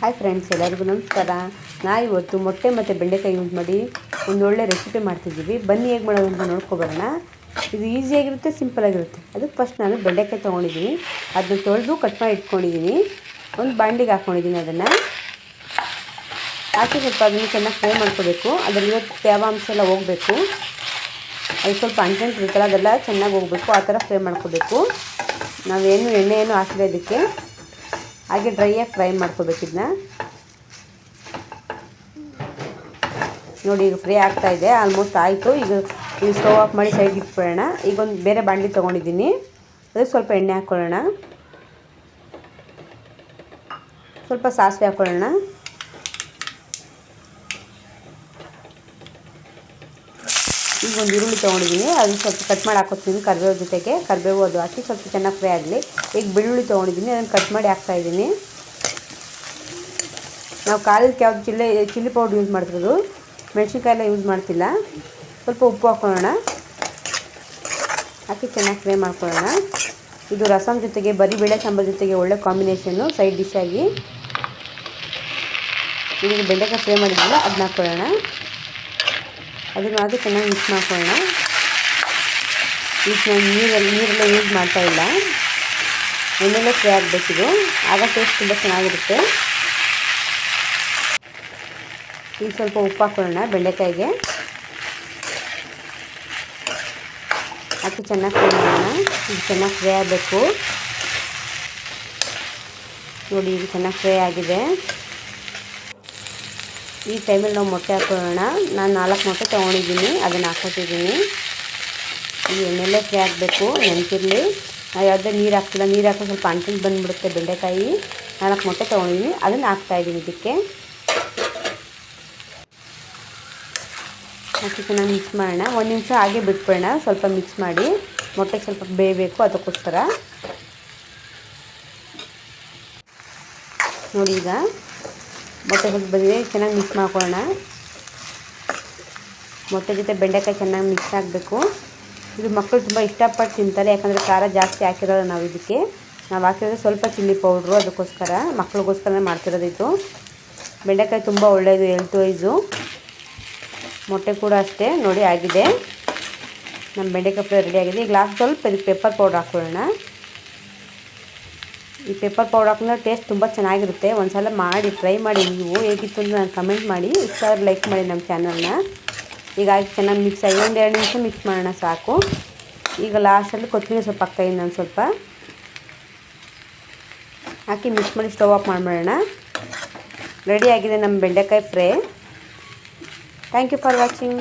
Hi friends ಎಲ್ಲರಿಗೂ ನಮಸ್ಕಾರ. ನಾ ಇವತ್ತು ಮೊಟ್ಟೆ ಮತ್ತು ಬೆಂಡೆಕಾಯಿ ಯೂಸ್ ಮಾಡಿ ಒಂದು ಒಳ್ಳೆ ರೆಸಿಪಿ ಮಾಡ್ತಿದ್ದೀವಿ. ಬನ್ನಿ ಹೇಗೆ ಮಾಡೋದು ಅಂತ ನೋಡ್ಕೊಬರೋಣ. ಇದು ಈಸಿಯಾಗಿರುತ್ತೆ ಸಿಂಪಲಾಗಿರುತ್ತೆ ಅದಕ್ಕೆ ಫಸ್ಟ್ ನಾನು ಬೆಂಡೆಕಾಯಿ ತೊಗೊಂಡಿದ್ದೀನಿ. ಅದನ್ನ ತೊಳೆದು ಕಟ್ ಮಾಡಿ ಇಟ್ಕೊಂಡಿದ್ದೀನಿ. ಒಂದು ಬಾಂಡಿಗೆ ಹಾಕ್ಕೊಂಡಿದ್ದೀನಿ ಅದನ್ನು. ಹಾಕಿ ಸ್ವಲ್ಪ ಅದನ್ನು ಚೆನ್ನಾಗಿ ಫ್ರೈ ಮಾಡ್ಕೋಬೇಕು. ಅದರಲ್ಲಿರೋ ತೇವಾಂಶ ಎಲ್ಲ ಹೋಗಬೇಕು. ಅದು ಸ್ವಲ್ಪ ಅಂಟೆಂಟ್ ಇರುತ್ತಲ್ಲ, ಅದೆಲ್ಲ ಚೆನ್ನಾಗಿ ಹೋಗಬೇಕು. ಆ ಥರ ಫ್ರೈ ಮಾಡ್ಕೋಬೇಕು. ನಾವೇನು ಎಣ್ಣೆ ಏನು ಇದಕ್ಕೆ. ಹಾಗೆ ಡ್ರೈಯಾಗಿ ಫ್ರೈ ಮಾಡ್ಕೋಬೇಕು ಇದನ್ನ ನೋಡಿ, ಈಗ ಫ್ರೈ ಆಗ್ತಾ ಇದೆ ಆಲ್ಮೋಸ್ಟ್ ಆಯಿತು. ಈಗ ಈಗ ಸ್ಟವ್ ಆಫ್ ಮಾಡಿ ಸೈಡ್ಗೆ ಇಟ್ಬಿಡೋಣ ಈಗ ಒಂದು ಬೇರೆ ಬಾಣಲಿ ತೊಗೊಂಡಿದ್ದೀನಿ. ಅದಕ್ಕೆ ಸ್ವಲ್ಪ ಎಣ್ಣೆ ಹಾಕ್ಕೊಳ್ಳೋಣ. ಸ್ವಲ್ಪ ಸಾಸಿವೆ ಹಾಕ್ಕೊಳ್ಳೋಣ. ಒಂದು ಈರುಳ್ಳಿ ತೊಗೊಂಡಿದ್ದೀನಿ. ಅದನ್ನು ಸ್ವಲ್ಪ ಕಟ್ ಮಾಡಿ ಹಾಕೋತೀನಿ ಕರಿಬೇವು ಜೊತೆಗೆ. ಕರಿಬೇವು ಅದು ಹಾಕಿ ಸ್ವಲ್ಪ ಚೆನ್ನಾಗಿ ಫ್ರೈ ಆಗಲಿ. ಈಗ ಬೆಳ್ಳುಳ್ಳಿ ತೊಗೊಂಡಿದ್ದೀನಿ. ಅದನ್ನು ಕಟ್ ಮಾಡಿ ಹಾಕ್ತಾಯಿದ್ದೀನಿ ನಾವು ಕಾಲಕ್ಕೆ ಯಾವುದು ಚಿಲ್ಲಿ ಚಿಲ್ಲಿ ಪೌಡ್ರ್ ಯೂಸ್ ಮಾಡ್ತಿರೋದು. ಮೆಣಸಿನ್ಕಾಯೆಲ್ಲ ಯೂಸ್ ಮಾಡ್ತಿಲ್ಲ. ಸ್ವಲ್ಪ ಉಪ್ಪು ಹಾಕ್ಕೊಳ್ಳೋಣ ಹಾಕಿ ಚೆನ್ನಾಗಿ ಫ್ರೈ ಮಾಡ್ಕೊಳ್ಳೋಣ. ಇದು ರಸಮ್ ಜೊತೆಗೆ, ಬರೀ ಬೇಳೆ ಸಾಂಬಾರು ಜೊತೆಗೆ ಒಳ್ಳೆ ಕಾಂಬಿನೇಷನ್ನು ಸೈಡ್ ಡಿಶ್ ಆಗಿ. ಇದು ಬೆಂಡೆಕಾಯಿ ಫ್ರೈ ಮಾಡಿದ್ದೀವಿ ಅದನ್ನ ಹಾಕ್ಕೊಳ್ಳೋಣ ಅದನ್ನು ಅದು ಚೆನ್ನಾಗಿ ಮಿಕ್ಸ್ ಮಾಡ್ಕೊಳ್ಳೋಣ. ಈಗ ನಾನು ನೀರಲ್ಲಿ, ನೀರೆಲ್ಲ ಯೂಸ್ ಮಾಡ್ತಾ ಇಲ್ಲ. ಎಣ್ಣೆಲ್ಲೇ ಫ್ರೈ ಆಗಬೇಕಿದು ಆಗ ಟೇಸ್ಟ್ ತುಂಬ ಚೆನ್ನಾಗಿರುತ್ತೆ. ಈಗ ಸ್ವಲ್ಪ ಉಪ್ಪು ಹಾಕ್ಕೊಳ್ಳೋಣ ಬೆಂಡೆಕಾಯಿಗೆ. ಅದು ಚೆನ್ನಾಗಿ ಫ್ರೈ ಮಾಡೋಣ. ಇದು ಚೆನ್ನಾಗಿ ಫ್ರೈ ಆಗಬೇಕು. ನೋಡಿ, ಇದು ಚೆನ್ನಾಗಿ ಫ್ರೈ ಆಗಿದೆ. ಈ ಟೈಮಲ್ಲಿ ನಾವು ಮೊಟ್ಟೆ ಹಾಕೊಳ್ಳೋಣ. ನಾನು ನಾಲ್ಕು ಮೊಟ್ಟೆ ತೊಗೊಂಡಿದ್ದೀನಿ, ಅದನ್ನು ಹಾಕೋತಿದ್ದೀನಿ ಈ ಎಣ್ಣೆಲ್ಲೇ ಫ್ರೈ ಆಗಬೇಕು, ನೆನಪಿರಲಿ. ನಾವು ಯಾವುದೇ ನೀರು ಹಾಕ್ತಿಲ್ಲ, ನೀರು ಹಾಕೋ ಸ್ವಲ್ಪ ಅಂಟಿಗೆ ಬಂದುಬಿಡುತ್ತೆ ಬೆಂಡೆಕಾಯಿ. ನಾಲ್ಕು ಮೊಟ್ಟೆ ತೊಗೊಂಡಿದ್ದೀನಿ, ಅದನ್ನು ಹಾಕ್ತಾಯಿದ್ದೀನಿ ಇದಕ್ಕೆ. ಹಾಕಿ ಚೆನ್ನಾಗಿ ಮಿಕ್ಸ್ ಮಾಡೋಣ. ಒಂದು ನಿಮಿಷ ಹಾಗೆ ಬಿಟ್ಬಿಡೋಣ, ಸ್ವಲ್ಪ ಮಿಕ್ಸ್ ಮಾಡಿ. ಮೊಟ್ಟೆಗೆ ಸ್ವಲ್ಪ ಬೇಯಬೇಕು ಅದಕ್ಕೋಸ್ಕರ. ನೋಡಿ ಈಗ. ಮೊಟ್ಟೆ ಸ್ವಲ್ಪ ಬಂದಿದೆ, ಚೆನ್ನಾಗಿ ಮಿಕ್ಸ್ ಮಾಡ್ಕೊಳ್ಳೋಣ. ಮೊಟ್ಟೆ ಜೊತೆ ಬೆಂಡೆಕಾಯಿ ಚೆನ್ನಾಗಿ ಮಿಕ್ಸ್ ಆಗಬೇಕು. ಇದು ಮಕ್ಕಳು ತುಂಬ ಇಷ್ಟಪಟ್ಟು ತಿಂತಾರೆ, ಯಾಕಂದರೆ ಖಾರ ಜಾಸ್ತಿ ಹಾಕಿರೋಲ್ಲ ನಾವು ಇದಕ್ಕೆ. ನಾವು ಹಾಕಿರೋದು ಸ್ವಲ್ಪ ಚಿಲ್ಲಿ ಪೌಡ್ರು ಅದಕ್ಕೋಸ್ಕರ ಮಕ್ಕಳಿಗೋಸ್ಕರನೇ ಮಾಡ್ತಿರೋದು ಇದು. ಬೆಂಡೆಕಾಯಿ ತುಂಬ ಒಳ್ಳೆಯದು ಹೆಲ್ತ್ ವೈಸು ಮೊಟ್ಟೆ ಕೂಡ ಅಷ್ಟೇ, ನೋಡಿ ಆಗಿದೆ. ನಮ್ಮ ಬೆಂಡೆಕಾಯಿ ಫ್ರೈ ರೆಡಿ ಆಗಿದೆ. ಈಗ ಲಾಸ್ಟ್ ಸ್ವಲ್ಪ ಇದಕ್ಕೆ ಪೆಪ್ಪರ್ ಪೌಡ್ರ್ ಹಾಕ್ಕೊಳ್ಳೋಣ. ಈ ಪೇಪರ್ ಪೌಡರ್ ಹಾಕಿದ್ರೆ ಟೇಸ್ಟ್ ತುಂಬ ಚೆನ್ನಾಗಿರುತ್ತೆ. ಒಂದು ಸಲ ಮಾಡಿ ಟ್ರೈ ಮಾಡಿ ನೀವು ಹೇಗಿತ್ತು ಅಂತ ನಾನು ಕಮೆಂಟ್ ಮಾಡಿ. ಇಷ್ಟ ಲೈಕ್ ಮಾಡಿ ನಮ್ಮ ಚಾನಲ್ನ ಈಗ ಆಗಿ ಚೆನ್ನಾಗಿ ಮಿಕ್ಸ್ ಆಗಿ ಒಂದು ಎರಡು ನಿಮಿಷ ಮಿಕ್ಸ್ ಮಾಡೋಣ ಸಾಕು. ಈಗ ಲಾಸ್ಟಲ್ಲಿ ಕೊತ್ತಂಬರಿ ಸ್ವಲ್ಪ ಹಾಕ್ತಾಯಿದ್ದೀನಿ ನಾನು ಸ್ವಲ್ಪ. ಹಾಕಿ ಮಿಕ್ಸ್ ಮಾಡಿ ಸ್ಟವ್ ಆಫ್ ಮಾಡಿಬಿಡೋಣ. ಆಗಿದೆ ನಮ್ಮ ಬೆಂಡೆಕಾಯಿ fry. Thank you for watching